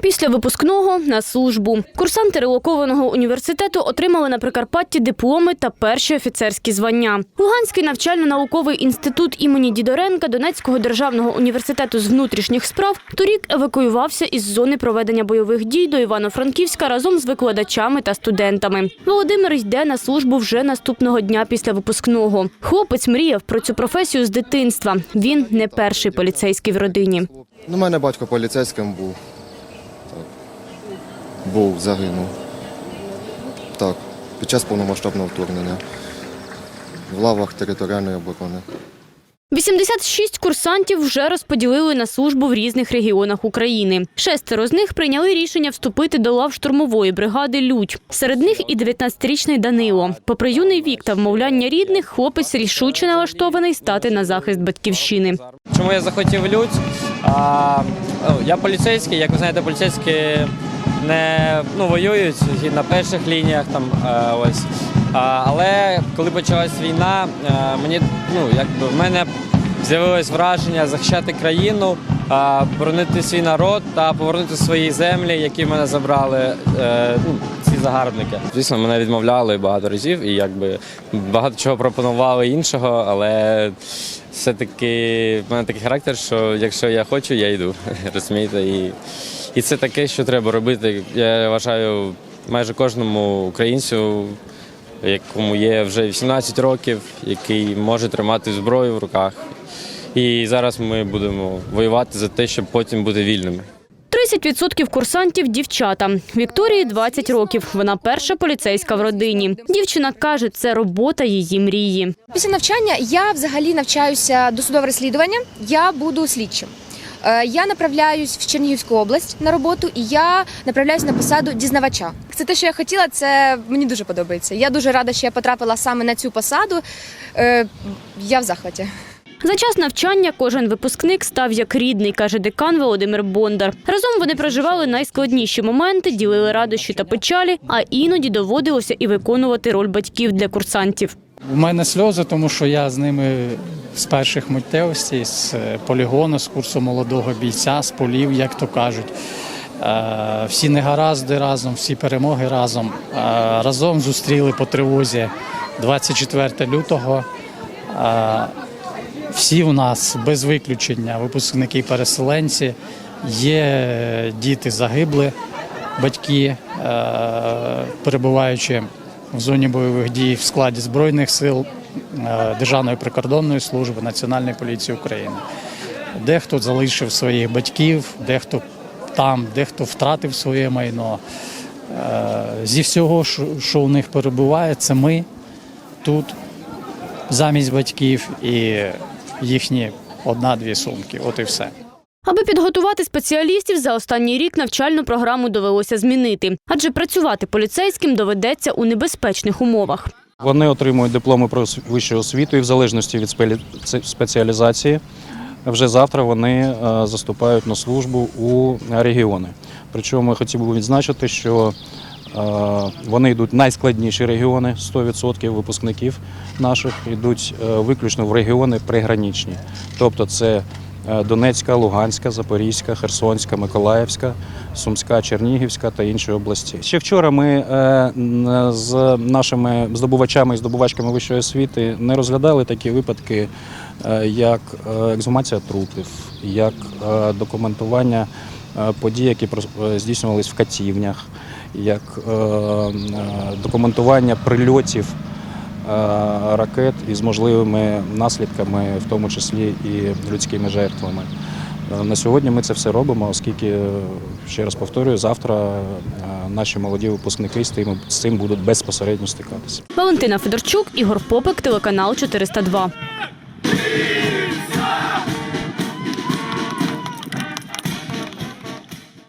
Після випускного на службу курсанти релокованого університету отримали на Прикарпатті дипломи та перші офіцерські звання. Луганський навчально-науковий інститут імені Дідоренка Донецького державного університету з внутрішніх справ торік евакуювався із зони проведення бойових дій до Івано-Франківська разом з викладачами та студентами. Володимир йде на службу вже наступного дня після випускного. Хлопець мріяв про цю професію з дитинства. Він не перший поліцейський в родині. Ну, у мене батько поліцейським був. Був, загинув. Так, під час повномасштабного вторгнення. В лавах територіальної оборони. 86 курсантів вже розподілили на службу в різних регіонах України. Шестеро з них прийняли рішення вступити до лав штурмової бригади Людь. Серед них і 19-річний Данило. Попри юний вік та вмовляння рідних, хлопець рішуче налаштований стати на захист батьківщини. Чому я захотів Людь? Ну, я поліцейський, як ви знаєте, поліцейські не ну, воюють і на перших лініях там е, ось. Але коли почалась війна, е, мені ну якби в мене з'явилось враження захищати країну, а, боронити свій народ та повернути свої землі, які в мене забрали е, ну, загарбники. Звісно, мене відмовляли багато разів і якби багато чого пропонували іншого, але все-таки в мене такий характер, що якщо я хочу, я йду. Розумієте? І, і це таке, що треба робити. Я вважаю майже кожному українцю, якому є вже 18 років, який може тримати зброю в руках. І зараз ми будемо воювати за те, щоб потім бути вільними. 30% курсантів – дівчата. Вікторії 20 років. Вона перша поліцейська в родині. Дівчина каже, це робота її мрії. Після навчання я взагалі навчаюся до судового розслідування. Я буду слідчим. Е, Я направляюсь в Чернігівську область на роботу, і я направляюсь на посаду дізнавача. Це те, що я хотіла. Це мені дуже подобається. Я дуже рада, що я потрапила саме на цю посаду. Е, Я в захваті. За час навчання кожен випускник став як рідний, каже декан Володимир Бондар. Разом вони проживали найскладніші моменти, ділили радощі та печалі, а іноді доводилося і виконувати роль батьків для курсантів. У мене сльози, тому що я з ними з перших миттєвостей, з е, полігону, з курсу молодого бійця, з полів, як то кажуть. Е, Всі негаразди разом, всі перемоги разом. Е, Разом зустріли по тривозі 24 лютого. Всі у нас без виключення, випускники переселенці, є діти загибли, батьки, перебуваючи в зоні бойових дій в складі Збройних сил е, Державної прикордонної служби Національної поліції України. Дехто залишив своїх батьків, дехто там, дехто втратив своє майно. Е, Зі всього, що- у них перебуває, це ми тут замість батьків і їхні одна-дві сумки. От і все. Аби підготувати спеціалістів, за останній рік навчальну програму довелося змінити, адже працювати поліцейським доведеться у небезпечних умовах. Вони отримують дипломи про вищу освіту і в залежності від спеціалізації. Вже завтра вони е, заступають на службу у регіони. Причому я хотів би відзначити, що е, вони йдуть найскладніші регіони, 100% випускників наших йдуть е, виключно в регіони приграничні. Тобто це Донецька, Луганська, Запорізька, Херсонська, Миколаївська, Сумська, Чернігівська та інші області. Ще вчора ми е, з нашими здобувачами і здобувачками вищої освіти не розглядали такі випадки, е, як е, ексгумація трупів, як е, документування е, подій, які е, здійснювались в катівнях, як е, е, документування прильотів е, ракет із можливими наслідками, в тому числі і людськими жертвами. Е, На сьогодні ми це все робимо, оскільки, е, ще раз повторюю, завтра е, наші молоді випускники з тим, з цим будуть безпосередньо стикатися. Валентина Федорчук, Ігор Попик, телеканал 402.